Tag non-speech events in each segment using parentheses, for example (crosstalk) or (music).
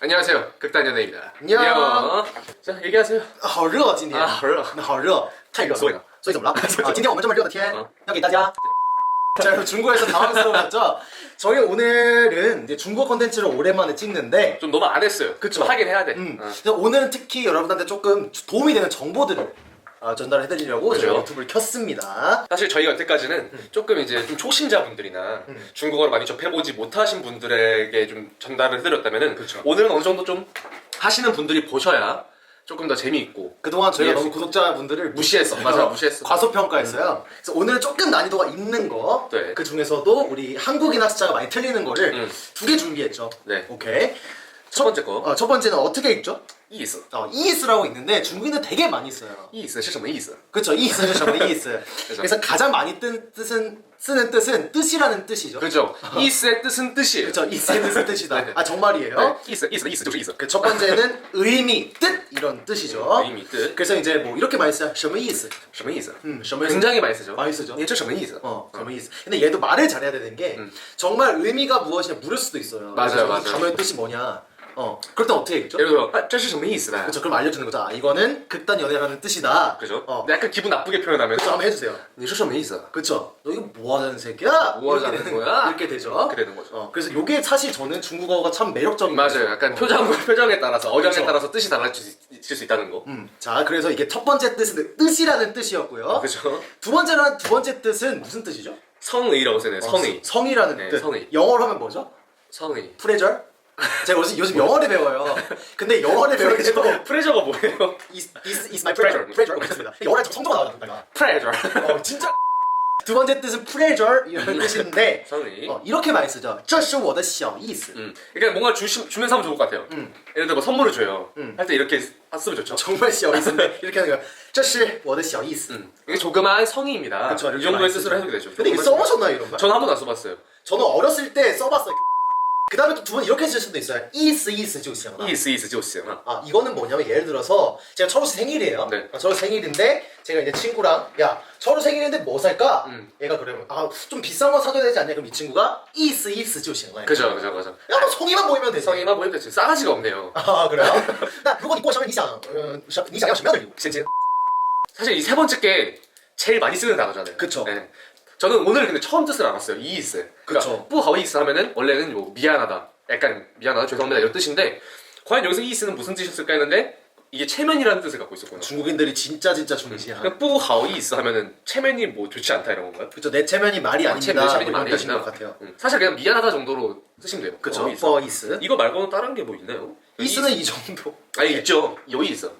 안녕하세요. 극단연예입니다. 안녕. 자, 얘기하세요. 好热今天啊好热好热太热了所以呢所以怎么了啊今天我们这么热的天嗯要给大家 자 여러분 중국에서 당황스러웠죠 저희 오늘은 이제 중국어 콘텐츠를 오랜만에 찍는데 좀 너무 안 했어요. 그쵸. 좀 하긴 해야 돼. 음, 어. 그래서 오늘은 특히 여러분한테 조금 도움이 되는 정보들을 아, 전달해드리려고 그죠. 저희 유튜브를 켰습니다 사실 저희가 여태까지는 음. 조금 이제 좀 초심자분들이나 중국어를 많이 접해보지 못하신 분들에게 좀 전달을 해드렸다면은 그쵸. 오늘은 어느 정도 좀 하시는 분들이 보셔야 조금 더 재미있고 그동안 저희가 예. 너무 구독자분들을 무시했어. 맞아, 무시했어. 과소평가했어요. 그래서 오늘은 조금 난이도가 있는 거. 네. 그 중에서도 우리 한국인 학습자가 많이 틀리는 거를 음. 두 개 준비했죠. 네. 오케이. 첫 번째 거 어, 첫 번째는 어떻게 읽죠? 意思 어, 이스라고 있는데 중국인들 되게 많이 써요. 意思是什么意思 그렇죠. 이스는 정말 이스. 그래서 가장 많이 뜬 뜻은 쓰는 뜻은 뜻이라는 뜻이죠. 그죠? (laughs) 意思의 뜻은 뜻이에요. 그렇죠. 이스의 뜻은 뜻이다. 네. 아 정말이에요. 네. 意思意思意思就是意思 그 첫 번째는 의미, 뜻 이런 뜻이죠. 의미, 뜻. 그래서 이제 뭐 이렇게 많이 써요. 什么意思?什么意思 음, 什么意思? 굉장히 많이 쓰죠. 많이 쓰죠. 你这什么意思 어, 가만히 있어. 근데 얘도 말을 잘해야 되는 게 정말 의미가 무엇이냐 물을 수도 있어요. 음. 맞아요, 그래서 맞아요. 가만히 뜻이 뭐냐. 어, 그럴 땐 어떻게 읽죠? 예를 들어 아, 这是什么意思 그렇죠. 그럼 알려주는 거죠. 아, 이거는 극단 연애라는 뜻이다. 그죠? 어, 근데 약간 기분 나쁘게 표현하면 그렇죠. 한번 해주세요. 你说什么意思 그렇죠. 너 이거 뭐 하자는 새끼야? 뭐 이렇게 하자는 되는- 거야? 이렇게 되죠. 이렇게 되는 거죠. 어, 그래서 이게 사실 저는 중국어가 참 매력적인 맞아요. 거죠. 약간 어. 표정 (laughs) 표정에 따라서 어장에 그쵸. 따라서 뜻이 달라질 수, 있- 수 있다는 거. 음, 자, 그래서 이게 첫 번째 뜻은 뜻이라는 뜻이었고요. 그죠? 두 번째는 두 번째 뜻은 무슨 뜻이죠? 성의라고 쓰네요. 성의. 성이라는 네, 뜻. 성의. 영어로 하면 뭐죠? 성의. 프레절? 제가 요즘, 요즘 영어를 배워요. 근데 영어를 배우기도 프레저가 뭐예요? is, is, is my pressure. pressure. 그렇습니다. 영어를 좀 성조가 나와요. 프레저. 어, 진짜. 두 번째 뜻은 pressure 이라는 뜻인데 성의. 어, 이렇게 많이 쓰죠. 这是我的小意思. 음. 그러니까 뭔가 주시, 주면서 하면 좋을 것 같아요. 음. 예를 들어 뭐 선물을 줘요. 음. 할 때 이렇게 쓰면 좋죠. 정말 小意思인데 (laughs) 이렇게 하는 거야. 这是我的小意思. 음. 이게 조그마한 성의입니다. 그쵸, 이 이렇게 정도의 많이 뜻으로 쓰죠. 해도 되죠. 근데 이거 조금만 써보셨나요 이런 거? 저는 한 번도 안 써봤어요. 저는 어렸을 때 써봤어요. 그 다음에 또 두 번 이렇게 쓸 수도 있어요. 意思意思就行了. 意思意思就行了. 아 이거는 뭐냐면 예를 들어서 제가 철우 씨 생일이에요. 네. 아, 철우 생일인데 제가 이제 친구랑 야 철우 생일인데 뭐 살까? 음. 얘가 그러면 아 좀 비싼 거 사줘야 되지 않냐? 그럼 이 친구가 이스 이스 就行了. 그죠, 그죠, 그죠. 야너 성의만 보이면 되지. 성의만 보이면 되지. 싸가지가 없네요. 아 그래요? 나如果你过生日你想呃你想要什么样的礼物？现金 사실 이 세 번째 게 제일 많이 쓰는 단어잖아요. 그쵸. 네. 저는 오늘 근데 처음 뜻을 알았어요. 이이스. 그러니까 그쵸. 뿌하오이스 하면은 원래는 요 미안하다. 약간 미안하다, 죄송합니다 이런 뜻인데 과연 여기서 이이스는 무슨 뜻이었을까 했는데 이게 체면이라는 뜻을 갖고 있었구나. 중국인들이 진짜 진짜 중시한. 그러니까 뿌하오이스 하면은 체면이 뭐 좋지 않다 이런 건가요? 그쵸 내 체면이 말이 아, 아닙니다. 체면, 체면이 뭐 말이 뜻인. 것 같아요. 음. 사실 그냥 미안하다 정도로 쓰시면 돼요. 그쵸? 어이스. 버이스. 이거 말고는 다른 게 뭐 있나요? 이스는 이 정도. 아니 있죠. 요이스.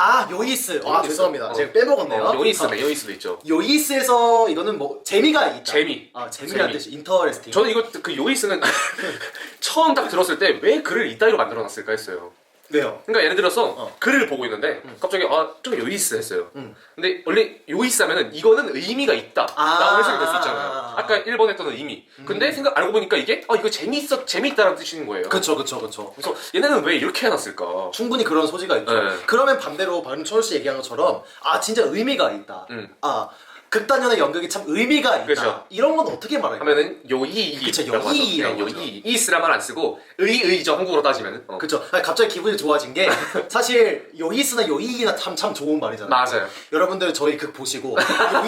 아 요이스. 아 요이스. 죄송합니다. 어. 제가 빼먹었네요. 어, 요이스네. 아, 요이스도 있죠. 요이스에서 이거는 뭐 재미가 있다. 재미. 아 재미라는 재미. 뜻이 인터레스팅. 저는 이거 그 요이스는 (laughs) 처음 딱 들었을 때 왜 글을 이따위로 만들어놨을까 했어요. 왜요? 그러니까 예를 들어서 어. 글을 보고 있는데 갑자기 아 좀 요이스 했어요. 음. 근데 원래 요이스 하면은 이거는 의미가 있다. 아. 라고 해석이 될 수 있잖아요. 아 까 1번 했던 의미. 근데 생각 알고 보니까 이게 아 이거 재미있어 재미있다라는 뜻인 거예요. 그쵸 그쵸 그쵸. 그래서 얘네는 왜 이렇게 해놨을까? 충분히 그런 소지가 있죠. 네. 그러면 반대로 방금 철우 씨 얘기한 것처럼 아 진짜 의미가 있다. 음. 아 극단연의 연극이 참 의미가 있다. 그쵸. 이런 건 어떻게 말할까요? 하면은 요이이라고 그쵸. 요이이라고 네, 하죠. 요이 이스란 말안 쓰고 의의죠 한국어로 따지면은. 어. 그쵸. 아니, 갑자기 기분이 좋아진 게 (laughs) 사실 요이스나 요이이나 참 참 좋은 말이잖아요. 맞아요. 여러분들 저희 극 보시고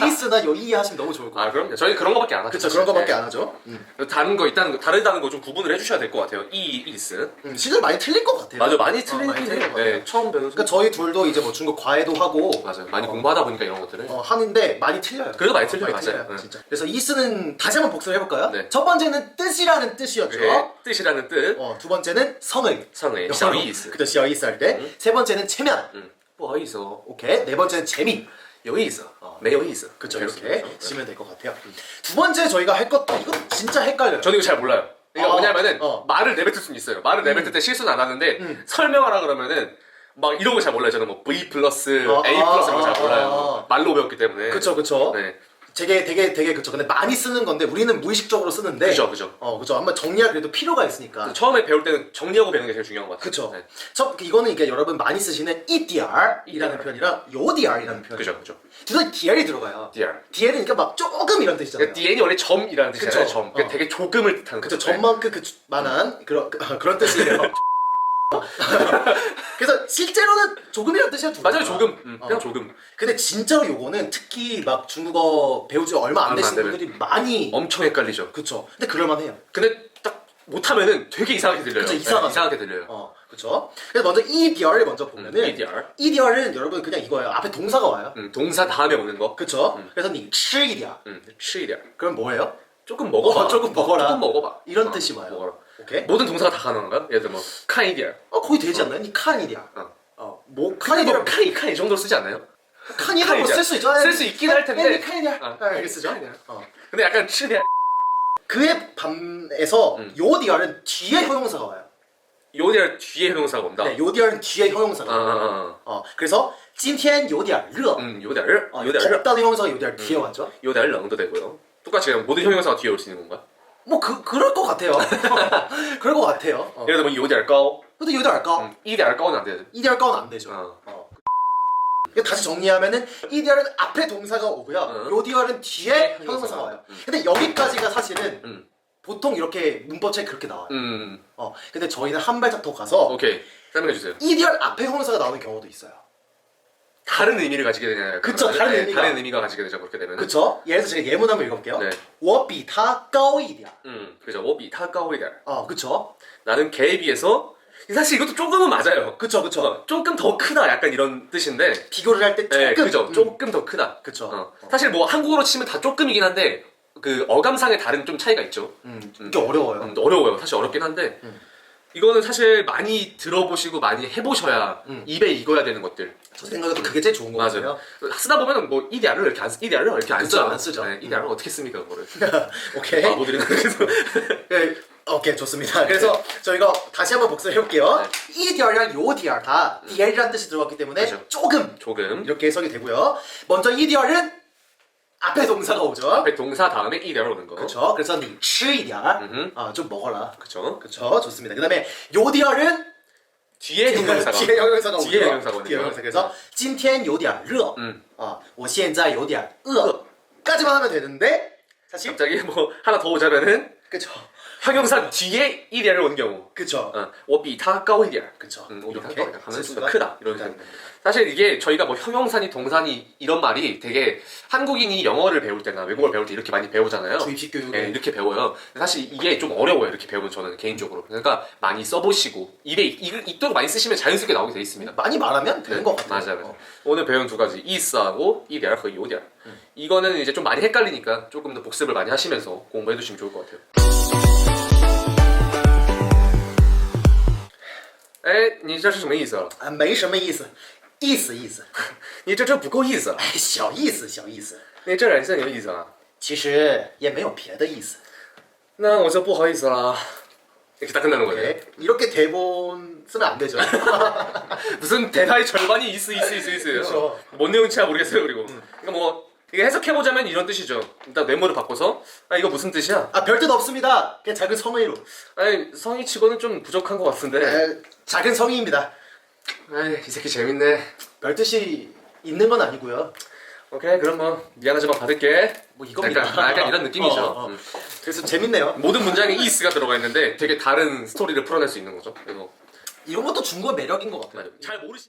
요이스나 요이이 하시면 너무 좋을 것 같아요. 아 그럼요. 저희 그런 거밖에 안 하죠. 그쵸. 그런 거밖에 네. 안 하죠. 음. 다른 거 있다는 거 다르다는 거 좀 구분을 해주셔야 될 것 같아요. 이 이스. 음, 실제로 많이 틀릴 것 같아요. 맞아 많이 어, 틀리긴 많이 틀린. 것 같아요. 네, 처음 배우는 그러니까 저희 둘도 이제 뭐 중국 과외도 하고 맞아요. 많이 어, 공부하다 보니까 이런 것들을. 어, 하는데 많이 틀려요. 그래도 많이 틀려요. 맞아요. 틀려요, 네. 진짜. 그래서 이스는 다시 한번 복습을 해볼까요? 네. 첫 번째는 뜻이라는 뜻이었죠. 네, 뜻이라는 뜻, 어, 두 번째는 성의. 성의, 영어로. 샤이스. 그죠, 샤이스 할 때. 음. 세 번째는 체면. 음. 뭐이소 오케이. 네 번째는 재미. 여기 있어. 내 여기 있어. 그쵸, 그렇죠, 이렇게 그렇죠. 네. 지면 될 것 같아요. 두 번째 저희가 할 것도 이거 진짜 헷갈려요. 저는 이거 잘 몰라요. 이게 어, 어, 뭐냐면은 어. 말을 내뱉을 수는 있어요. 말을 내뱉을 음. 때 실수는 안 하는데 설명하라 그러면은 막 이런 거 잘 몰라요. 저는 뭐 V 플러스 어, A 아, 플러스 이런 거 잘 아, 몰라요. 아. 말로 배웠기 때문에. 그쵸, 그쵸. 네. 되게, 되게, 되게 그쵸. 근데 많이 쓰는 건데 우리는 무의식적으로 쓰는데. 그죠, 그죠. 어, 그죠. 한번 정리할 그래도 필요가 있으니까. 처음에 배울 때는 정리하고 배우는 게 제일 중요한 것 같아요. 그쵸. 네. 첫, 이거는 이게 여러분 많이 쓰시는 EDR이라는 표현이랑 요DR이라는 표현. 그죠, 그죠. 둘다 DR이 들어가요. DR. DR은 그러니까 막 조금 이런 뜻이잖아요. 그러니까 DN이 원래 점이라는 뜻이잖아요. 그쵸. 점. 그러니까 어. 되게 조금을 뜻하는 그쵸 거죠. 전만큼 그 만한 그런 그, (laughs) 그런 뜻이에요. (laughs) (laughs) 그래서 실제로는 조금이라는 뜻이야 두 맞아요 개가. 조금 음, 어. 그냥 조금 근데 진짜로 요거는 특히 막 중국어 배우지 얼마 안 얼마 되신 안 되는. 분들이 많이 엄청 헷갈리죠 그쵸 근데 그럴만해요 근데 딱 못하면은 되게 이상하게 들려요 그쵸, 이상하죠. 네, 이상하게 들려요 어 그쵸 그래서 먼저 EDR을 먼저 보면은 음, EDR EDR은 여러분 그냥 이거예요 앞에 동사가 와요 음, 동사 다음에 오는 거 그쵸 그래서 니吃一点 음, EDR 그럼 뭐예요? 조금 먹어봐 어, 조금 먹어라. 조금 먹어봐 이런 어, 뜻이 와요. 먹어라 오케이 모든 동사가 다 가능한가요? 예를 들어 뭐 칸이디알 어 거의 되지 않나요? 니 칸이디야 어. 어뭐 칸이 칸이디야 칸이 칸이 정도로 쓰지 않나요? 칸이디야 칸이디야. 쓸수 있죠 쓸수 있긴 할 텐데. 니 칸이디야 어. 아, 이렇게 쓰죠 칸이디야. 어. 근데 약간 치디알 그에 반해서 음. 요디알은 뒤에 형용사가 와요 요디알 뒤에 형용사가 온다 네, 요디알은 뒤에 형용사가 아, 와요 아, 아. 어, 그래서 今天有点热 음, 요디알 어, 요디알 덥다는 형용사가 요디알 뒤에 왔죠 요디알 랑도 되고요 똑같이 그냥 모든 형용사가 뒤에 올 수 있는 건가? 뭐 그, 그럴 것 같아요 (laughs) 그럴 것 같아요 어. 예를 들면 요디 알 까오 근데 요디알 까 음, 이디 알 까오는 안 돼. 이디알 까는 안 되죠 어. 어. 이거 다시 정리하면은 이디알은 앞에 동사가 오고요. 어. 요디알은 뒤에 뒤에 형용사가 와요. 음. 근데 여기까지가 사실은 음. 보통 이렇게 문법책에 그렇게 나와요. 음. 어. 근데 저희는 한 발짝 더 가서 오케이. 설명해 주세요. 이디알 앞에 형용사가 나오는 경우도 있어요. 다른 의미를 가지게 되냐? 그쵸, 다른 의미가. 다른 의미가 가지게 되죠. 그렇게 되면. 그쵸? 예를 들어서 제가 예문 한번 읽어볼게요. 네. 我比他高一点. 음. 그죠. 오비 타 까오이달. 어, 그쵸? 나는 걔에 비해서 사실 이것도 조금은 맞아요. 그쵸, 그쵸. 어, 조금 더 크다 약간 이런 뜻인데. 비교를 할 때 조금. 네, 그죠. 음, 조금 더 크다. 그쵸. 어. 사실 뭐 한국어로 치면 다 조금이긴 한데 그 어감상의 다른 좀 차이가 있죠. 음, 이게 어려워요. 음, 어려워요. 사실 어렵긴 한데 음. 이거는 사실 많이 들어보시고 많이 해보셔야 음. 입에 익어야 되는 것들. 저 생각에도 그게 제일 좋은 것 맞아요. 같아요. 쓰다 보면은 뭐 이디알을 이렇게 안 쓰, 이디알을 이렇게 안 그쵸, 써요. 안 쓰죠. 네, 이디알을 어떻게 씁니까 그거를? (laughs) 오케이. 바보들이 그래서 (laughs) 네, 오케이 좋습니다. 그래서 저희가 다시 한번 복습해 볼게요. 네. EDR이랑 요DR 다 DL이라는 뜻이 들어갔기 때문에 그죠. 조금 조금 이렇게 해석이 되고요. 먼저 EDR은 앞에 동사가 오죠. 앞에 동사 다음에 이디알 오는 거. 그렇죠. 그래서 니吃一点, 음흠. 아, 좀 먹어라. 그쵸. 그렇죠. 좋습니다. 그다음에 요DR은 뒤에 형용사가. 뒤에 형용사가 오죠. 뒤에 형용사가 오는 뒤에 거. 형용사. 그래서 今天有点热. 음. 아, 我现在有点饿. 까지만 하면 되는데 사실 갑자기 뭐 하나 더 오자면은 그쵸. 형용사 뒤에 이디알을 오는 경우. 그쵸. 어, 我比他高一点. 그쵸. 음, 我比他 이렇게 高一点. 하면 실수가 진짜 크다. 이런 크다. 식으로. 사실 이게 저희가 뭐 형용사니 동사니 이런 말이 되게 한국인이 영어를 배울 때나 외국어를 배울 때 이렇게 많이 배우잖아요. 주입식 교육에 네, 이렇게 배워요. 사실 이게 좀 어려워요. 이렇게 배우면 저는 개인적으로. 그러니까 많이 써보시고 입에 익- 익도록 많이 쓰시면 자연스럽게 나오게 돼 있습니다. 많이 말하면 되는 것 같아요. 맞아요, 맞아요. 어. 오늘 배운 두 가지 이스하고 이디알和 요디알. 음. 이거는 이제 좀 많이 헷갈리니까 조금 더 복습을 많이 하시면서 공부해 두시면 좋을 것 같아요. 哎，你这是什么意思啊？啊，没什么意思，意思意思，你这这不够意思啊！哎，小意思小意思，你这点是有意思啊？其实也没有别的意思。(laughs) 那我就不好意思啦。 이렇게 딱 끝나는 거예요. 오케이. 이렇게 대본 쓰면 안 되죠. (laughs) 무슨 대사의 절반이 있어 있어 있어 있어요. 그렇죠. 뭔 내용인지 잘 모르겠어요. 그리고 그러니까 뭐 이게 해석해 보자면 이런 뜻이죠. 일단 메모를 바꿔서 아 이거 무슨 뜻이야? 아, 별 뜻 없습니다. 그냥 작은 성의로. 아니 성의 치고는 좀 부족한 것 같은데. 에, 작은 성의입니다. 아이 이 새끼 재밌네. 별 뜻이 있는 건 아니고요. 오케이 그럼 뭐 미안하지만 받을게. 뭐 이겁니다. 약간, 약간 이런 느낌이죠. (laughs) 어, 어. 음. 그래서 재밌네요. 모든 문장에 이스가 들어가 있는데 되게 다른 스토리를 풀어낼 수 있는 거죠. 그래서 이런 것도 중국어 매력인 것 같아요. 잘 모르시.